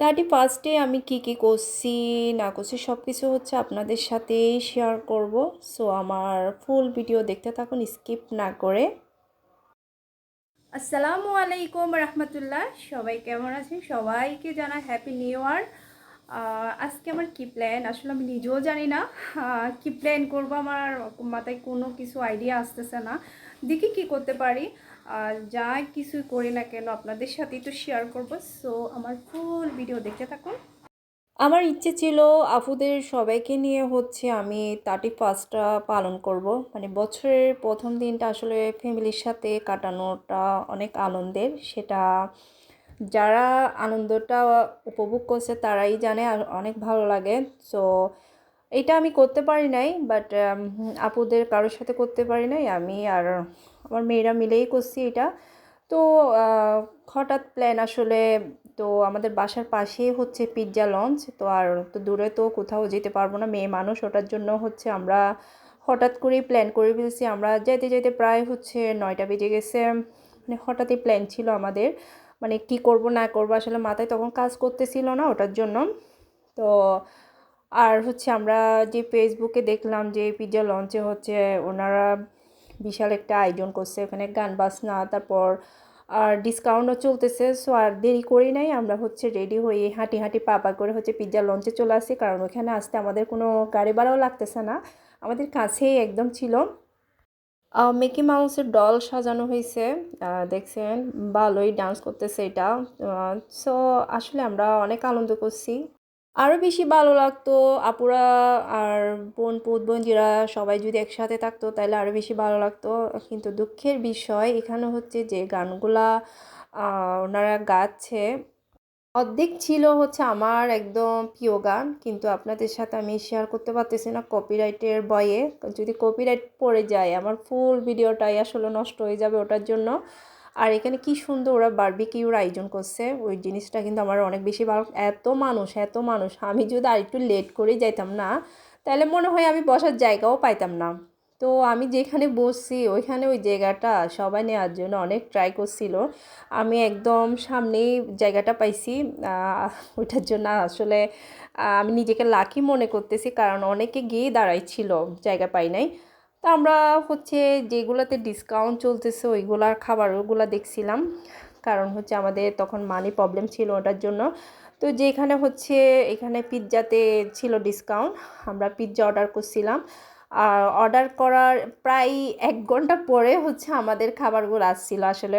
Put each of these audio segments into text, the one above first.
Thirty ফার্স্টে আমি কি কি করছি না করছি সব কিছু হচ্ছে আপনাদের সাথেই শেয়ার করব। সো আমার ফুল ভিডিও দেখতে থাকুন স্কিপ না করে। আসসালামু আলাইকুম রহমতুল্লাহ। সবাই কেমন আছেন? সবাইকে জানা হ্যাপি নিউ ইয়ার আজকে আমার কি প্ল্যান আসলে আমি নিজেও জানি না। কি প্ল্যান করব? আমার মাথায় কোনো কিছু আইডিয়া আসতেছে না। দেখি কি করতে পারি। আর যা কিছুই করি না কেন আপনাদের সাথেই তো শেয়ার করব। সো আমার ফুল ভিডিও দেখতে থাকুন। আমার ইচ্ছে ছিল আফুদের সবাইকে নিয়ে হচ্ছে আমি থার্টি ফার্স্টটা পালন করব। মানে বছরের প্রথম দিনটা আসলে ফ্যামিলির সাথে কাটানোটা অনেক আনন্দের। সেটা যারা আনন্দটা উপভোগ করছে তারাই জানে আর অনেক ভালো লাগে। সো এটা আমি করতে পারি নাই বাট আপুদের কারোর সাথে করতে পারি নাই আমি আর আমার মেয়েরা মিলেই করছি এটা। তো হঠাৎ প্ল্যান আসলে তো আমাদের বাসার পাশেই হচ্ছে পিৎজা লঞ্চ তো আর তো দূরে তো কোথাও যেতে পারব না, মেয়ে মানুষ, ওটার জন্য হচ্ছে আমরা হঠাৎ করেই প্ল্যান করে ফেলছি। আমরা যেতে যেতে প্রায় হচ্ছে নয়টা বেজে গেছে মানে হঠাৎই প্ল্যান ছিল আমাদের মানে কি করব, না করব, আসলে মাথায় তখন কাজ করতেছিল না ওটার জন্য। তো, আর হচ্ছে আমরা যে ফেসবুকে দেখলাম যে পিৎজা লঞ্চে হচ্ছে ওনারা বিশাল একটা আয়োজন করছে, ওখানে গান বাজনা, তারপর, আর ডিসকাউন্টও চলতেছে সো আর দেরি করি নাই, আমরা হচ্ছে রেডি হয়ে হাঁটি হাঁটি পা পা করে হচ্ছে পিৎজা লঞ্চে চলে আসি কারণ ওখানে আসতে আমাদের কোনো গাড়ি ভাড়াও লাগতেছে না, আমাদের কাছেই একদম ছিল। মিকি মাউসের ডল সাজানো হয়েছে দেখছেন, ভালোই ডান্স করতেছে এটা সো আসলে আমরা অনেক আনন্দ করছি। আরও বেশি ভালো লাগতো। আপুরা আর বোন পুত বোনজিরা সবাই যদি একসাথে থাকতো তাহলে আরও বেশি ভালো লাগতো। কিন্তু দুঃখের বিষয় এখানে হচ্ছে যে গানগুলা ওনারা গাচ্ছে। অর্ধেক ছিল হচ্ছে আমার একদম প্রিয় গান, কিন্তু আপনাদের সাথে আমি শেয়ার করতে পারতেছি না কপিরাইটের বয়ে যদি কপিরাইট পড়ে যায়, আমার ফুল ভিডিওটাই আসলে নষ্ট হয়ে যাবে ওটার জন্য। আর এখানে কি সুন্দর ওরা বারবিকিউর আয়োজন করছে। ওই জিনিসটা কিন্তু আমার অনেক বেশি ভালো এত মানুষ এত মানুষ। আমি যদি আর একটু লেট করে যাইতাম না, তাহলে মনে হয় আমি বসার জায়গাও পাইতাম না। তো আমি যেখানে বসছি, ওইখানে ওই জায়গাটা সবাই নেওয়ার জন্য অনেক ট্রাই করছিল। আমি একদম সামনেই জায়গাটা পাইছি। ওইটার জন্য আসলে আমি নিজেকে লাকি মনে করতেছি। কারণ অনেকে গিয়ে দাঁড়াইছিল, জায়গা পাই নাই। তো আমরা হচ্ছে যেগুলোতে ডিসকাউন্ট চলতেছে, ওইগুলার খাবারগুলো দেখছিলাম। কারণ হচ্ছে আমাদের তখন মানি প্রবলেম ছিল ওটার জন্য। তো যেখানে হচ্ছে, এখানে পিৎজাতে ছিল ডিসকাউন্ট আমরা পিৎজা অর্ডার করছিলাম। আর অর্ডার করার প্রায় এক ঘণ্টা পরে হচ্ছে আমাদের খাবারগুলো আসছিল আসলে।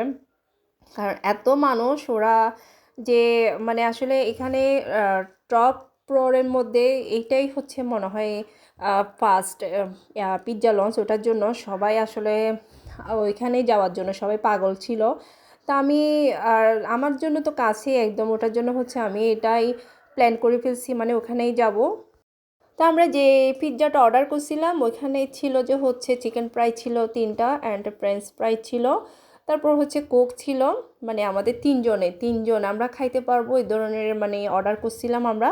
কারণ এত মানুষ, ওরা যে মানে আসলে এখানে টপ ফ্লোরের মধ্যে এইটাই হচ্ছে মনে হয় ফার্স্ট পিৎজা লঞ্চ ওটার জন্য সবাই আসলে ওইখানেই যাওয়ার জন্য সবাই পাগল ছিল। তা আমি, আর আমার জন্য তো কাছে একদম, ওটার জন্য হচ্ছে আমি এটাই প্ল্যান করে ফেলছি মানে ওখানেই যাব। তা আমরা যে পিৎজাটা অর্ডার করছিলাম, ওইখানে ছিল যে হচ্ছে চিকেন ফ্রাই ছিল তিনটা অ্যান্ড ফ্রেঞ্চ ফ্রাই ছিল। তারপর হচ্ছে কোক ছিল মানে আমাদের তিনজনে তিনজন আমরা খাইতে পারব, এই ধরনের মানে অর্ডার করছিলাম আমরা।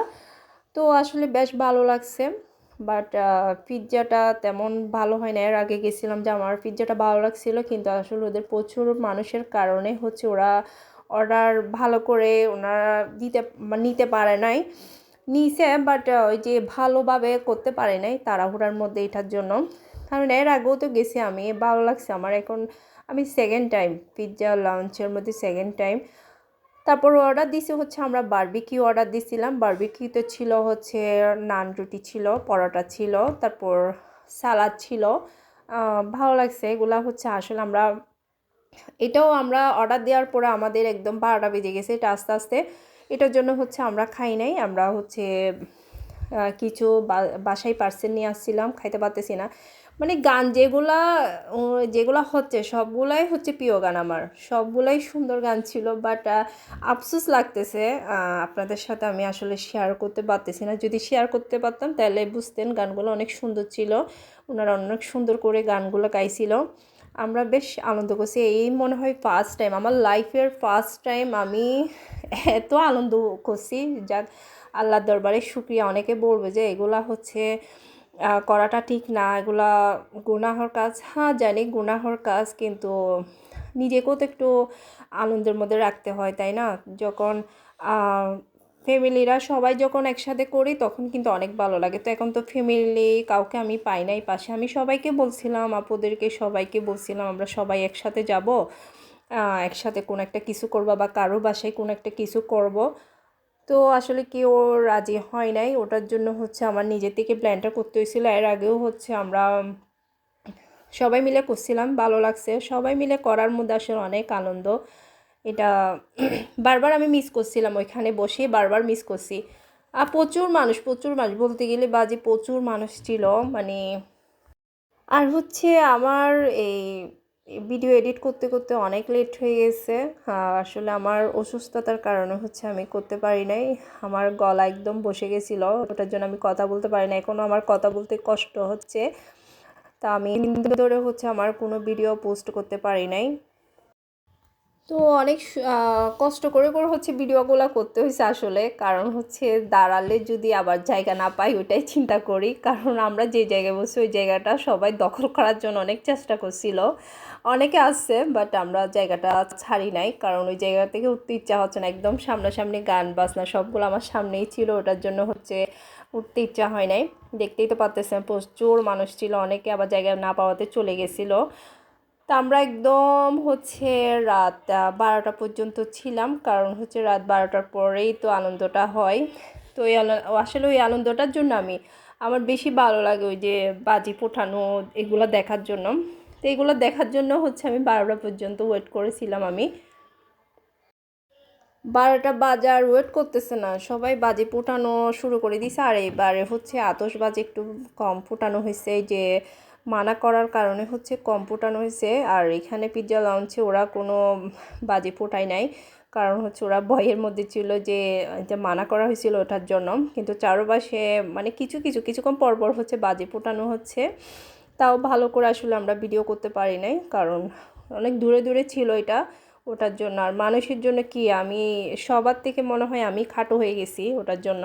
তো আসলে বেশ ভালো লাগছে বাট পিৎজাটা তেমন ভালো হয় না। এর আগে গেছিলাম যে আমার পিৎজাটা ভালো লাগছিল, কিন্তু আসলে ওদের প্রচুর মানুষের কারণে হচ্ছে ওরা অর্ডার ভালো করে ওনারা দিতে মানে নিতে পারে নাই। নিছে বাট ওই যে ভালোভাবে করতে পারে নাই তাড়াহুড়ার মধ্যে এটার জন্য। কারণ এর আগেও তো গেছি আমি, ভালো লাগছে আমার। এখন আমি সেকেন্ড টাইম পিৎজা লাঞ্চের মধ্যে সেকেন্ড টাইম তারপর অর্ডার দিছি হচ্ছে আমরা বারবিকিউ অর্ডার দিছিলাম। বারবিকিউতে ছিল হচ্ছে নান রুটি ছিল, পরোটা ছিল, তারপর সালাদ ছিল। ভালো লাগছে। এগুলা হচ্ছে আসলে আমরা এটাও আমরা অর্ডার দেওয়ার পরে আমাদের একদম বারোটা বেজে গেছে এটা আস্তে আস্তে। এটার জন্য হচ্ছে আমরা খাই নাই। আমরা হচ্ছে কিছু বাসায় পার্সেল নিয়ে আসছিলাম, খাইতে পারতেছি না। মানে গান যেগুলা যেগুলা হচ্ছে, সবগুলাই হচ্ছে প্রিয় গান আমার। সবগুলাই সুন্দর গান ছিল বাট আফসোস লাগতেছে আপনাদের সাথে আমি আসলে শেয়ার করতে পারতেছি না। যদি শেয়ার করতে পারতাম, তাহলে বুঝতেন গানগুলো অনেক সুন্দর ছিল। ওনারা অনেক সুন্দর করে গানগুলো গাইছিল। আমরা বেশ আনন্দ করছি। এই মনে হয় ফার্স্ট টাইম আমার লাইফের ফার্স্ট টাইম আমি এত আনন্দ করছি। যাক, আল্লাহর দরবারে শুক্রিয়া। অনেকে বলবে যে, এগুলা হচ্ছে করাটা ঠিক না, এগুলা গুনাহর কাজ। হ্যাঁ জানি গুনাহর কাজ, কিন্তু নিজেকেও তো একটু আনন্দের মধ্যে রাখতে হয়, তাই না? যখন ফ্যামিলিরা সবাই যখন একসাথে করি, তখন কিন্তু অনেক ভালো লাগে। তো এখন তো ফ্যামিলি কাউকে আমি পাই নাই পাশে। আমি সবাইকে বলছিলাম, আপুদেরকে সবাইকে বলছিলাম, আমরা সবাই একসাথে যাব একসাথে কোনো একটা কিছু করবা বা কারও বাসায় কোনো একটা কিছু করব। তো আসলে কেউ রাজি হয় নাই? ওটার জন্য হচ্ছে আমার নিজে থেকে প্ল্যানটা করতে হয়েছিল। এর আগেও হচ্ছে আমরা সবাই মিলে করছিলাম, ভালো লাগছে। সবাই মিলে করার মধ্যে আসলে অনেক আনন্দ। এটা বারবার আমি মিস করছিলাম ওইখানে বসে, বারবার মিস করছি। আর প্রচুর মানুষ প্রচুর মানুষ। বলতে গেলে বাজে প্রচুর মানুষ ছিল মানে আর হচ্ছে আমার এই ভিডিও এডিট করতে করতে অনেক লেট হয়ে গেছে। আসলে আমার অসুস্থতার কারণে হচ্ছে আমি করতে পারি নাই। আমার গলা একদম বসে গেছিল, ওটার জন্য আমি কথা বলতে পারি না এখনও আমার কথা বলতে কষ্ট হচ্ছে। তা আমি ধরে হচ্ছে আমার কোনো ভিডিও পোস্ট করতে পারি নাই। তো অনেক কষ্ট করে করে হচ্ছে ভিডিওগুলো করতে হয়েছে আসলে। কারণ হচ্ছে দাঁড়ালে যদি আবার জায়গা না পাই, ওইটাই চিন্তা করি। কারণ আমরা যে জায়গায় বসে, ওই জায়গাটা সবাই দখল করার জন্য অনেক চেষ্টা করছিল। অনেকে আসছে বাট আমরা জায়গাটা ছাড়ি নাই। কারণ ওই জায়গা থেকে উঠতে ইচ্ছা হচ্ছে না। একদম সামনাসামনি গান, বাজনা, সবগুলো আমার সামনেই ছিল। ওটার জন্য হচ্ছে উঠতে ইচ্ছা হয় নাই। দেখতেই তো পারতেছেন, প্রচুর মানুষ ছিল। অনেকে আবার জায়গা না পাওয়াতে চলে গেছিল। তা আমরা একদম হচ্ছে রাত বারোটা পর্যন্ত ছিলাম, কারণ হচ্ছে রাত বারোটার পরেই তো আনন্দটা হয়। তো এই আসলে ওই আনন্দটার জন্য আমি, আমার বেশি ভালো লাগে ওই যে বাজি ফোটানো এগুলো দেখার জন্য। তো এগুলো দেখার জন্য হচ্ছে আমি বারোটা পর্যন্ত ওয়েট করেছিলাম আমি। বারোটা বাজার ওয়েট করতেছে না, সবাই বাজি ফুটানো শুরু করে দিছে। আর এবারে হচ্ছে আতশবাজি একটু কম ফুটানো হয়েছে যে মানা করার কারণে হচ্ছে কম ফুটানো হয়েছে আর এখানে পিৎজা লঞ্চে ওরা কোনো বাজে ফোটায় নাই। কারণ হচ্ছে ওরা ভয়ের মধ্যে ছিল যে যে মানা করা হয়েছিল ওটার জন্য। কিন্তু চারপাশে মানে কিছু কিছু কিছুক্ষণ পর পর হচ্ছে বাজে ফোটানো হচ্ছে। তাও ভালো করে আসলে আমরা ভিডিও করতে পারি নাই। কারণ অনেক দূরে দূরে ছিল এটা ওটার জন্য। আর মানুষের জন্য কি, আমি সবার থেকে মনে হয় আমি খাটো হয়ে গেছি ওটার জন্য।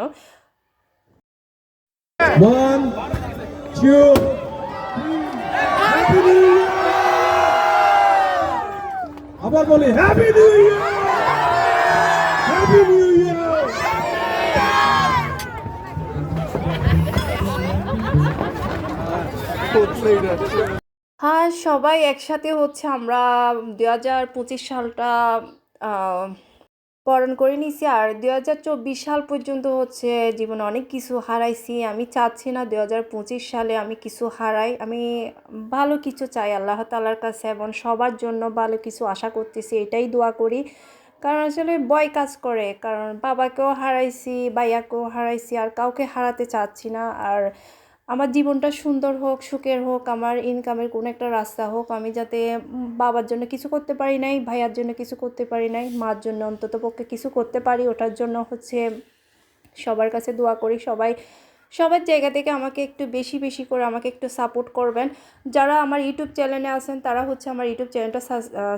আবার বলি happy new year happy new year হ্যাঁ সবাই একসাথে হচ্ছে আমরা দু হাজার পঁচিশ সালটা বরণ করে নিছি। আর দু হাজার চব্বিশ সাল পর্যন্ত হচ্ছে জীবনে অনেক কিছু হারাইছি। আমি চাচ্ছি না দু হাজার পঁচিশ সালে আমি কিছু হারাই। আমি ভালো কিছু চাই আল্লাহ তালার কাছে এবং সবার জন্য ভালো কিছু আশা করতেছি, এটাই দোয়া করি। কারণ আসলে বয় কাজ করে। কারণ বাবাকেও হারাইছি, ভাইয়াকেও হারাইছি, আর কাউকে হারাতে চাচ্ছি না। আর আমার জীবনটা সুন্দর হোক, সুখের হোক, আমার ইনকামের কোনো একটা রাস্তা হোক, আমি যাতে বাবার জন্য কিছু করতে পারি নাই, ভাইয়ার জন্য কিছু করতে পারি নাই, মার জন্য অন্তত পক্ষে কিছু করতে পারি, ওটার জন্য হচ্ছে সবার কাছে দোয়া করি, সবাই সবার জায়গা থেকে আমাকে একটু বেশি বেশি করে আমাকে একটু সাপোর্ট করবেন। যারা আমার ইউটিউব চ্যানেলে আছেন, তারা হচ্ছে আমার ইউটিউব চ্যানেলটা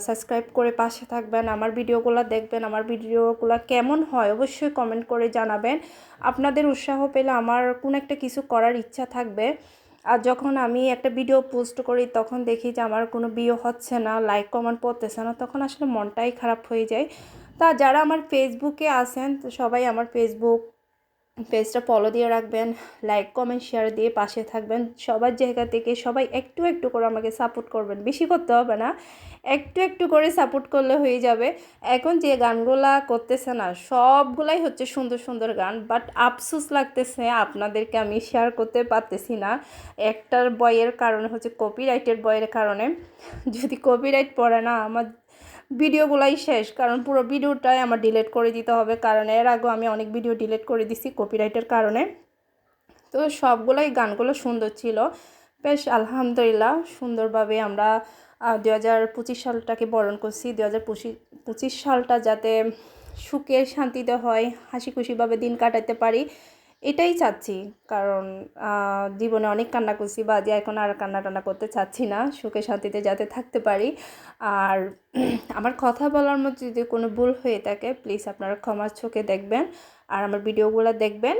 সাবস্ক্রাইব করে পাশে থাকবেন। আমার ভিডিওগুলো দেখবেন, আমার ভিডিওগুলো কেমন হয় অবশ্যই কমেন্ট করে জানাবেন। আপনাদের উৎসাহ পেলে আমার কোনো একটা কিছু করার ইচ্ছা থাকবে। আর যখন আমি একটা ভিডিও পোস্ট করি, তখন দেখি যে আমার কোনো ভিউ হচ্ছে না লাইক কমেন্ট পড়তেছে না, তখন আসলে মনটাই খারাপ হয়ে যায়। তা যারা আমার ফেসবুকে আছেন, সবাই আমার ফেসবুক পেজটা ফলো দিয়ে রাখবেন লাইক কমেন্ট শেয়ার দিয়ে পাশে থাকবেন। সবার জায়গা থেকে সবাই একটু একটু করে আমাকে সাপোর্ট করবেন। বেশি করতে হবে না, একটু একটু করে সাপোর্ট করলে হয়ে যাবে। এখন যে গানগুলা করতেছে না, সবগুলাই হচ্ছে সুন্দর সুন্দর গান বাট আফসোস লাগতেছে আপনাদেরকে আমি শেয়ার করতে পারতেছি না। একটার বইয়ের কারণে হচ্ছে কপিরাইটের বইয়ের কারণে। যদি কপিরাইট পড়ে না, আমার ভিডিওগুলাই শেষ, কারণ পুরো ভিডিওটাই আমার ডিলেট করে দিতে হবে, কারণ এর আগেও আমি অনেক ভিডিও ডিলেট করে দিছি কপিরাইটের কারণে। তো সবগুলোই গানগুলো সুন্দর ছিল। বেশ আলহামদুলিল্লাহ, সুন্দরভাবে আমরা দু হাজার পঁচিশ সালটাকে বরণ করছি। দু হাজার পঁচিশ সালটা যাতে সুখে শান্তিতে হয়, হাসি খুশিভাবে দিন কাটাতে পারি এটাই চাচ্ছি। কারণ জীবনে অনেক কান্না করছি, বা যে এখন আর কান্না টান্না করতে চাচ্ছি না, সুখে শান্তিতে যাতে থাকতে পারি। আর আমার কথা বলার মধ্যে যদি কোনো ভুল হয়ে থাকে প্লিজ আপনারা ক্ষমার চোখে দেখবেন, আর আমার ভিডিওগুলো দেখবেন।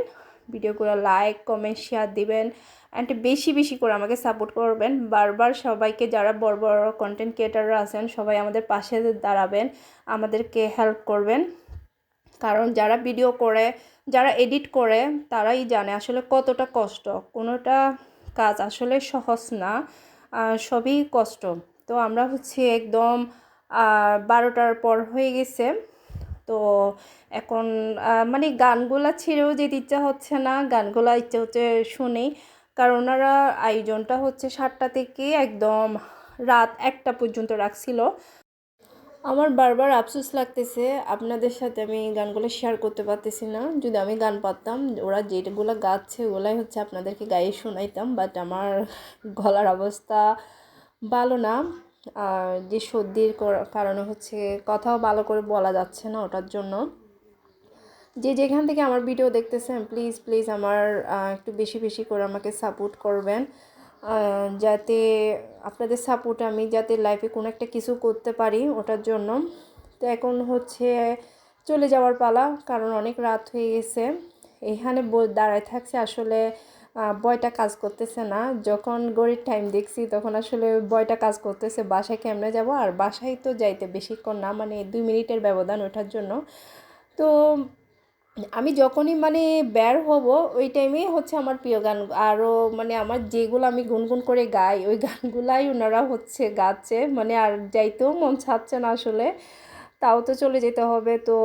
ভিডিওগুলো লাইক কমেন্ট শেয়ার দিবেন অ্যান্ড বেশি বেশি করে আমাকে সাপোর্ট করবেন। বারবার সবাইকে যারা বড় বড় কন্টেন্ট ক্রিয়েটাররা আছেন, সবাই আমাদের পাশে দাঁড়াবেন, আমাদেরকে হেল্প করবেন। কারণ যারা ভিডিও করে যারা এডিট করে, তারাই জানে আসলে কতটা কষ্ট। কোনোটা কাজ আসলে সহজ না সবই কষ্ট। তো আমরা হচ্ছে একদম বারোটার পর হয়ে গেছে। তো এখন মানে গানগুলা ছেড়েও যেতে ইচ্ছা হচ্ছে না, গানগুলা ইচ্ছা হচ্ছে শুনি। কারণ ওনারা আয়োজনটা হচ্ছে সাতটা থেকে একদম রাত একটা পর্যন্ত রাখছিল। আমার বারবার আফসোস লাগতেছে, আপনাদের সাথে আমি গানগুলো শেয়ার করতে পারতেছি না। যদি আমি গান পারতাম, ওরা যেগুলো গাচ্ছে, ওগুলাই হচ্ছে আপনাদেরকে গায়ে শোনাইতাম বাট আমার গলার অবস্থা ভালো না। আর যে সর্দির কর- কারণে হচ্ছে কথাও ভালো করে বলা যাচ্ছে না ওটার জন্য। যে যেখান থেকে আমার ভিডিও দেখতেছেন প্লিজ প্লিজ আমার একটু বেশি বেশি করে আমাকে সাপোর্ট করবেন। যাতে আপনাদের সাপোর্ট আমি যাতে লাইফে কোনো একটা কিছু করতে পারি ওটার জন্য। তো এখন হচ্ছে চলে যাওয়ার পালা, কারণ অনেক রাত হয়ে গেছে। এখানে দাঁড়ায় থাকছে আসলে বয়টা কাজ করতেছে না। যখন গড়ির টাইম দেখছি, তখন আসলে বয়টা কাজ করতেছে, বাসায় কেমনে যাব? আর বাসায় তো যাইতে বেশিক্ষণ না মানে দুই মিনিটের ব্যবধান ওঠার জন্য। তো আমি যখনই মানে বের হব, ওই টাইমেই হচ্ছে আমার প্রিয় গান। আরও মানে আমার যেগুলো আমি গুনগুন করে গাই, ওই গানগুলাই ওনারা হচ্ছে গাচ্ছে। মানে আর যাইতেও মন চাচ্ছে না আসলে। তাও তো চলে যেতে হবে। তো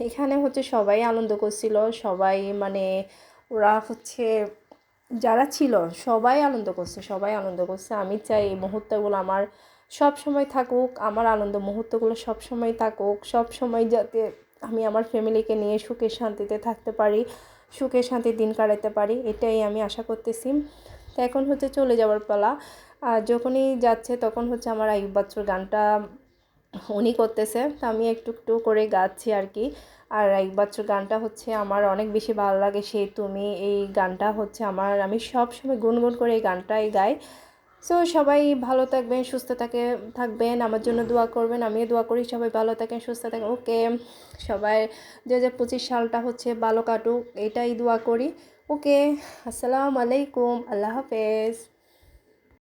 এখানে হচ্ছে সবাই আনন্দ করছিল। সবাই মানে ওরা হচ্ছে, যারা ছিল সবাই আনন্দ করছে, সবাই আনন্দ করছে। আমি চাই এই মুহূর্তগুলো আমার সব সময় থাকুক, আমার আনন্দ মুহূর্তগুলো সব সময় থাকুক সব সময় যাতে আমি আমার ফ্যামিলিকে নিয়ে সুখে শান্তিতে থাকতে পারি, সুখে শান্তি দিন কাটাতে পারি, এটাই আমি আশা করতেছি। তো এখন হচ্ছে চলে যাওয়ার পালা। আর যখনই যাচ্ছে তখন হচ্ছে আমার আয়ুব বাচ্চুর গানটা উনি করতেছে। তো আমি একটু একটু করে গাচ্ছি আর কি। আর এক বাচ্চার গানটা হচ্ছে আমার অনেক বেশি ভালো লাগে। সে তুমি এই গানটা হচ্ছে আমার, আমি সব সময় গুনগুন করে এই গানটাই গাই। সো সবাই ভালো থাকবেন, সুস্থ থাকে, থাকবেন, আমার জন্য দোয়া করবেন, আমিও দোয়া করি, সবাই ভালো থাকেন, সুস্থ থাকেন, ওকে। সবাই দু হাজার পঁচিশ সালটা হচ্ছে ভালো কাটুক, এটাই দোয়া করি, ওকে। আসসালামু আলাইকুম, আল্লাহ হাফেজ।